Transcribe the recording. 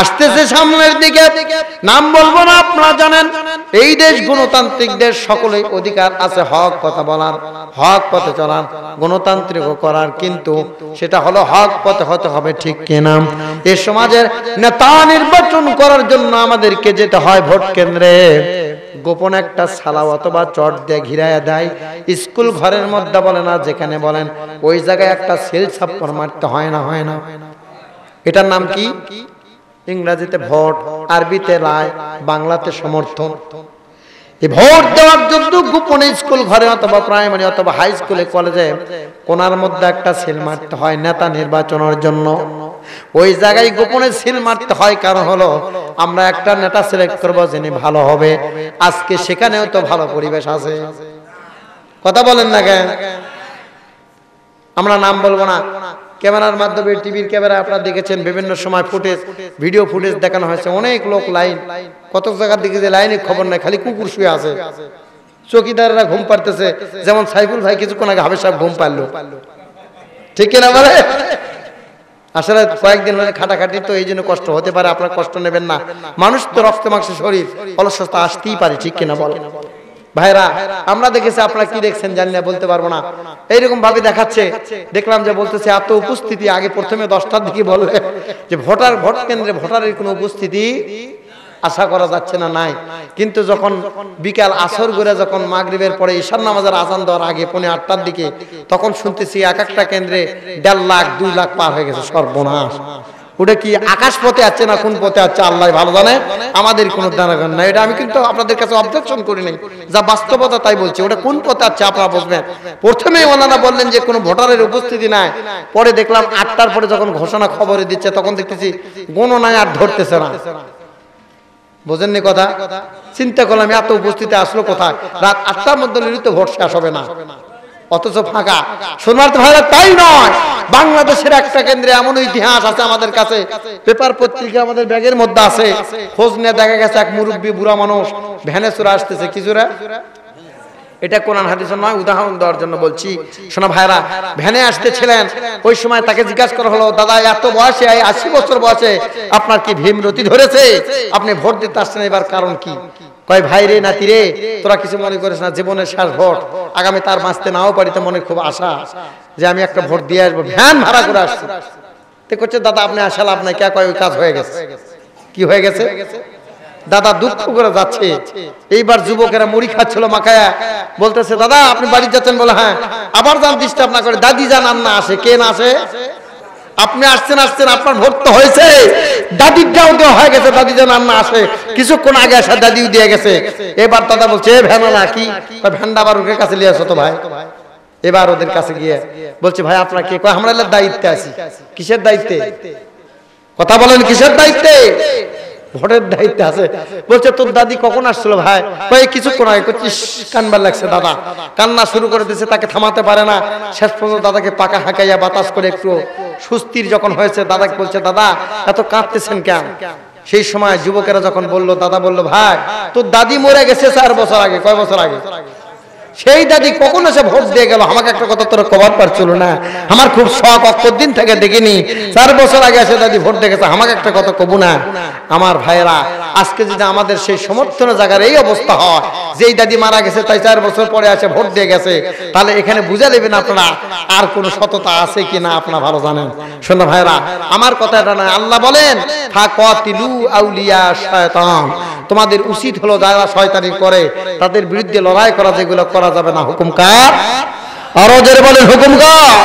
আসতেছে সামনের দিকে। নাম বলব না, আপনারা জানেন। এই দেশ গণতান্ত্রিক দেশ সকলে অধিকার আছে, হক কথা বলার, হক পথে চলার গণতান্ত্রিক করার, কিন্তু সেটা হলো হক পথে হতে হবে ঠিক কিনা। এ সমাজের নেতা নির্বাচন করার জন্য আমাদেরকে যেতে হয় ভোট কেন্দ্রে। গোপন একটা সালাও অথবা চট দিয়ে ঘিরাইয়া দেয়। স্কুল ঘরের মধ্যে বলে না, যেখানে বলেন, ওই জায়গায় একটা সেল ছাপ্পর মারতে হয় না হয় না। এটার নাম কি? ইংরেজিতে ভোট আরবিতে রায় বাংলাতে সমর্থন। এই ভোট দেওয়ার জন্য গোপনে স্কুল ঘরে অথবা প্রাইমারি অথবা হাই স্কুলে কলেজে কোনার মধ্যে একটা সিল মারতে হয় নেতা নির্বাচনের জন্য। ওই জায়গায় গোপনে সিল মারতে হয় কারণ হলো আমরা একটা নেতা সিলেক্ট করব যিনি ভালো হবে। আজকে সেখানেও তো ভালো পরিবেশ আছে। কথা বলেন না কেন? আমরা নাম বলব না। ক্যামেরার মাধ্যমে টিভির ক্যামেরা আপনারা দেখেছেন, বিভিন্ন সময় ফুটেজ, ভিডিও ফুটেজ দেখানো হয়েছে। অনেক লোক লাইন কত জায়গার দিকে যে লাইনে খবর নাই, খালি কুকুর শুয়ে আছে। চকিদাররা ঘুম পারতেছে যেমন সাইফুল ভাই কিছুক্ষণ আগে হাবের সাহেব ঘুম পারল ঠিক কিনা বলে? আসলে কয়েকদিন হলে খাটাখাটি তো এই জন্য কষ্ট হতে পারে, আপনার কষ্ট নেবেন না। মানুষ তো রক্ত মাংসের শরীর, অলসতা আসতেই পারে, ঠিক কিনা বল? ভাইরা, আমরা দেখেছি আপনারা কি দেখছেন জানি না, বলতে পারব না। এইরকম ভাবে দেখাচ্ছে। দেখলাম যে বলতেছে, এত উপস্থিতি, আগে প্রথমে দশটার দিকে বললে যে ভোটার, ভোট কেন্দ্রে ভোটারের কোনো উপস্থিতি আশা করা যাচ্ছে না, নাই। কিন্তু যখন বিকাল আসর করে যখন মাগরিবের পরে ঈশান নামাজের আজান দেওয়ার আগে পৌনে আটটার দিকে, তখন শুনতেছি এক একটা কেন্দ্রে দেড় লাখ, দুই লাখ পার হয়ে গেছে সর্বনাশ। ওটা কি আকাশ পথে আছে না কোন পথে আছে, আল্লাহ ভালো জানে। আমাদের কোনো দানাগান নাই। এটা আমি কিন্তু আপনাদের কাছে অবজেকশন করি নাই। যা বাস্তবতা তাই বলছি। ওটা কোন পথে আছে আপনারা বুঝবেন। প্রথমে ওনারা বললেন যে কোনো ভোটারের উপস্থিতি নাই। পরে দেখলাম আটটার পরে যখন ঘোষণা খবরে দিচ্ছে, তখন দেখতেছি গণনায় আর ধরতেছে না। বোঝেননি কথা? চিন্তা করলাম, এত উপস্থিতি আসলো কোথায়? রাত আটটার মধ্যে নিরিত ভোট শেষ হবে না। অথচ ফাঁকা। সোনার ভাইরা তাই নয়। বাংলাদেশের একটা কেন্দ্রে এমন ইতিহাস আছে আমাদের কাছে। পেপার পত্রিকা আমাদের ব্যাগের মধ্যে আছে। খোঁজ নিয়ে দেখা গেছে এক মুরব্বী বুড়া মানুষ, ভ্যানে চুরা আসতেছে। কিছুরা এটা কোরআন হাদিসের নয়, উদাহরণ দেওয়ার জন্য বলছি। শোনা ভাইরা ভ্যানে আসতেছিলেন। ওই সময় তাকে জিজ্ঞাসা করা হলো, দাদা, এত বয়সে আশি বছর বয়সে আপনার কি ভীমরতি ধরেছে? আপনি ভোট দিতে আসছেন, এবার কারণ কি? কয়, ভাই রে, নাতি রে, তোরা কিছু মনে করিস না, জীবনের শেষ ভোট। আগামী তার বাঁচতে নাও পারি তো মনে খুব আশা যে আমি একটা ভোট দিয়ে আসব। ভ্যান ভাড়া করে আসছি। তো করছে, দাদা, আপনি আসা লাভ নাই, কে কয়, ওই কাজ হয়ে গেছে। কি হয়ে গেছে? দাদা দুঃখ করে যাচ্ছে। এইবার যুবকেরা মুড়ি খাচ্ছিল মাখায়া। বলতেছে, দাদা, আপনি বাড়ি যাচ্ছেন বলে হ্যাঁ। আবার যান, ডিস্টার্ব না করে। দাদি যান আর না আসে, কে না আসে? আপনি আসছেন আসছেন, আপনার ভোট তো হয়েছে। দাদির দাও দেওয়া হয়ে গেছে, দাদি যেন আর না আসে। কিছুক্ষণ আগে আসা দাদিও দিয়ে গেছে। এবার দাদা বলছে, এ ভ্যানা কি? ভ্যানটা আবার ওদের কাছে নিয়ে আসো তো ভাই। এবার ওদের কাছে গিয়ে বলছে, ভাই, আপনার কে? কয়, আমরা দায়িত্বে আছি। কিসের দায়িত্বে? কথা বলেন কিসের দায়িত্বে? ভোটের দায়িত্বে আছে। বলছে, তোর দাদি কখন আসছিল ভাই? ভাই, কিছুক্ষণ আগে। করছিস কানবার লাগছে দাদা। কান্না শুরু করে দিয়েছে, তাকে থামাতে পারে না। শেষ পর্যন্ত দাদাকে পাকা হাঁকাইয়া বাতাস করে একটু সুস্থির যখন হয়েছে, দাদাকে বলছে, দাদা, এত কাঁদতেছেন কেন? সেই সময় যুবকেরা যখন বলল, দাদা বলল, ভাই, তোর দাদি মরে গেছে চার বছর আগে। কয় বছর আগে? সেই দাদি কখন এসে ভোট দিয়ে গেল, আমাকে একটা কথা তোর কবার পারছিল না। আমার খুব শখ দিন থেকে দেখিনি। চার বছর আগে এসে দাদি ভোট দেখেছে আমাকে একটা কথা কবু না। আমার ভাইয়েরা, আজকে যদি আমাদের সেই সমর্থন জায়গার এই অবস্থা হয়, যেই দাদি মারা গেছে, তাই চার বছর পরে আসে ভোট দিয়ে গেছে, তাহলে এখানে বুঝে দেবেন আপনারা আর কোনো সততা আছে কি না আপনারা ভালো জানেন। শোনো ভাইরা আমার কথা এটা নয়, আল্লাহ বলেন, ফাকাতিলু আউলিয়া শয়তান। তোমাদের উচিত হলো যারা শয়তানি করে, তাদের বিরুদ্ধে লড়াই করা যেগুলো করা যাবে না হুকুম কার আরও জোরে বলেন হুকুম কার